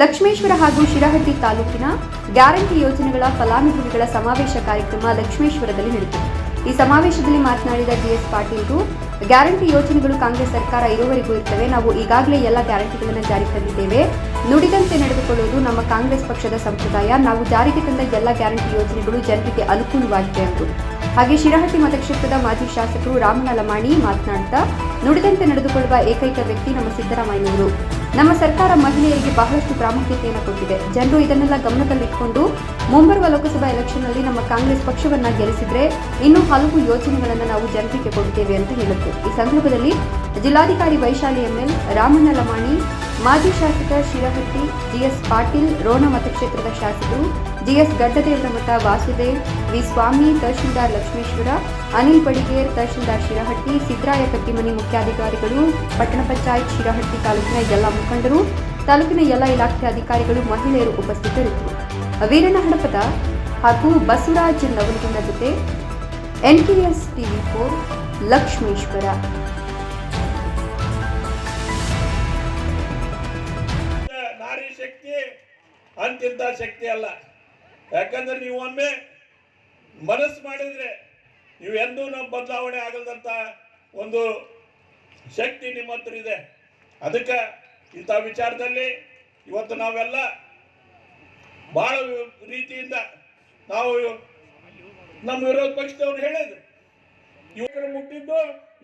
ಲಕ್ಷ್ಮೇಶ್ವರ ಹಾಗೂ ಶಿರಹಟ್ಟಿ ತಾಲೂಕಿನ ಗ್ಯಾರಂಟಿ ಯೋಜನೆಗಳ ಫಲಾನುಭವಿಗಳ ಸಮಾವೇಶ ಕಾರ್ಯಕ್ರಮ ಲಕ್ಷ್ಮೇಶ್ವರದಲ್ಲಿ ನಡೆಯಿತು ಈ ಸಮಾವೇಶದಲ್ಲಿ ಮಾತನಾಡಿದ ಡಿಎಸ್ ಪಾಟೀಲ್ರು, ಗ್ಯಾರಂಟಿ ಯೋಜನೆಗಳು ಕಾಂಗ್ರೆಸ್ ಸರ್ಕಾರ ಇರುವವರೆಗೂ ಇರ್ತವೆ, ನಾವು ಈಗಾಗಲೇ ಎಲ್ಲ ಗ್ಯಾರಂಟಿಗಳನ್ನು ಜಾರಿ ತಂದಿದ್ದೇವೆ. ನುಡಿದಂತೆ ನಡೆದುಕೊಳ್ಳುವುದು ನಮ್ಮ ಕಾಂಗ್ರೆಸ್ ಪಕ್ಷದ ಸಂಪ್ರದಾಯ, ನಾವು ಜಾರಿಗೆ ತಂದ ಎಲ್ಲ ಗ್ಯಾರಂಟಿ ಯೋಜನೆಗಳು ಜನರಿಗೆ ಅನುಕೂಲವಾಗಿದೆ ಎಂದರು ಹಾಗೆ ಶಿರಹಟ್ಟಿ ಮತಕ್ಷೇತ್ರದ ಮಾಜಿ ಶಾಸಕರು ರಾಮಣ್ಣ ಲಮಾಣಿ ಮಾತನಾಡ್ತಾ, ನುಡಿದಂತೆ ನಡೆದುಕೊಳ್ಳುವ ಏಕೈಕ ವ್ಯಕ್ತಿ ನಮ್ಮ ಸಿದ್ದರಾಮಯ್ಯನವರು. ನಮ್ಮ ಸರ್ಕಾರ ಮಹಿಳೆಯರಿಗೆ ಬಹಳಷ್ಟು ಪ್ರಾಮುಖ್ಯತೆಯನ್ನು ಕೊಟ್ಟಿದೆ. ಜನರು ಇದನ್ನೆಲ್ಲ ಗಮನದಲ್ಲಿಟ್ಟುಕೊಂಡು ಮುಂಬರುವ ಲೋಕಸಭಾ ಎಲೆಕ್ಷನ್ನಲ್ಲಿ ನಮ್ಮ ಕಾಂಗ್ರೆಸ್ ಪಕ್ಷವನ್ನ ಗೆಲ್ಲಿಸಿದ್ರೆ ಇನ್ನೂ ಹಲವು ಯೋಜನೆಗಳನ್ನು ನಾವು ಜನರಿಗೆ ಕೊಡುತ್ತೇವೆ ಅಂತ ಹೇಳುತ್ತೆ. ಈ ಸಂದರ್ಭದಲ್ಲಿ ಜಿಲ್ಲಾಧಿಕಾರಿ ವೈಶಾಲಿ ಎಂಎಲ್ ರಾಮಣ್ಣ ಲಮಾಣಿ ಮಾಜಿ ಶಾಸಕ ಶಿರಹಟ್ಟಿ, ಜಿಎಸ್ ಪಾಟೀಲ್, ರೋಣ ಮತಕ್ಷೇತ್ರದ ಶಾಸಕರು, ಜಿಎಸ್ ಗಡ್ಡದೇವರ ಮಠ ವಾಸುದೇವ್, ವಿ ಸ್ವಾಮಿ, ತಹಶೀಲ್ದಾರ್ ಲಕ್ಷ್ಮೇಶ್ವರ, ಅನಿಲ್ ಬಡಿಗೇರ್, ತಹಶೀಲ್ದಾರ್ ಶಿರಹಟ್ಟಿ ಸಿದ್ದರಾಯ ಕಟ್ಟಿಮನಿ ಮುಖ್ಯಾಧಿಕಾರಿಗಳು, ಪಟ್ಟಣ ಪಂಚಾಯತ್ ಶಿರಹಟ್ಟಿ ತಾಲೂಕಿನ ಎಲ್ಲ ಮುಖಂಡರು, ತಾಲೂಕಿನ ಎಲ್ಲ ಇಲಾಖೆ ಅಧಿಕಾರಿಗಳು, ಮಹಿಳೆಯರು ಉಪಸ್ಥಿತರಿದ್ದರು. ವೀರನಹಡಪದ ಹಡಪದ ಹಾಗೂ ಬಸವರಾಜ್ ನವಲಗುಂದ ಜೊತೆ ಎನ್ಕೆಎಸ್ ಟಿವಿ ಫೋರ್ ಲಕ್ಷ್ಮೇಶ್ವರ. ಶಕ್ತಿ ಅಂತಿಂತ ಶಕ್ತಿ ಅಲ್ಲ. ಯಾಕಂದ್ರೆ ನೀವು ಒಮ್ಮೆ ಮನಸ್ಸು ಮಾಡಿದ್ರೆ ನೀವು ಎಂದೂ ನಮ್ಮ ಬದಲಾವಣೆ ಆಗಲ್ದಂತ ಒಂದು ಶಕ್ತಿ ನಿಮ್ಮ ಹತ್ರ ಇದೆ. ಅದಕ್ಕೆ ಇಂಥ ವಿಚಾರದಲ್ಲಿ ಇವತ್ತು ನಾವೆಲ್ಲ ಬಹಳ ರೀತಿಯಿಂದ ನಾವು ನಮ್ಮ ವಿರೋಧ ಪಕ್ಷದವ್ರು ಹೇಳಿದ್ರು. ಯುವಕರು ಮುಟ್ಟಿದ್ದು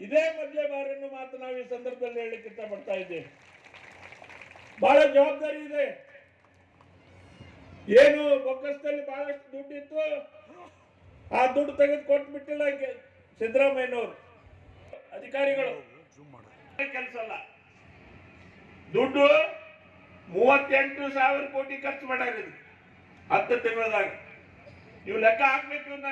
ಇದೇ ಮಧ್ಯೆ ಬಾರಿಯನ್ನು ಮಾತು ನಾವು ಈ ಸಂದರ್ಭದಲ್ಲಿ ಹೇಳಲಿಕ್ಕೆ ಇಷ್ಟಪಡ್ತಾ ಇದ್ದೇವೆ. ಬಹಳ ಜವಾಬ್ದಾರಿ ಇದೆ. ಏನು ಬೊಕ್ಕಸದಲ್ಲಿ ಬಹಳಷ್ಟು ದುಡ್ಡು ಇತ್ತು ಆ ದುಡ್ಡು ತೆಗೆದು ಕೊಟ್ಟು ಬಿಟ್ಟಿಲ್ಲ ಸಿದ್ದರಾಮಯ್ಯನವರು. ಅಧಿಕಾರಿಗಳು. ಕೆಲಸ ಅಲ್ಲ ದುಡ್ಡು ಮೂವತ್ತೆಂಟು ಸಾವಿರ ಕೋಟಿ ಖರ್ಚು ಮಾಡ್ಯಾರ. ಹತ್ತು ತಿಂಗಳದಾಗ. ನೀವು ಲೆಕ್ಕ ಹಾಕ್ಬೇಕು ಇವನ್ನ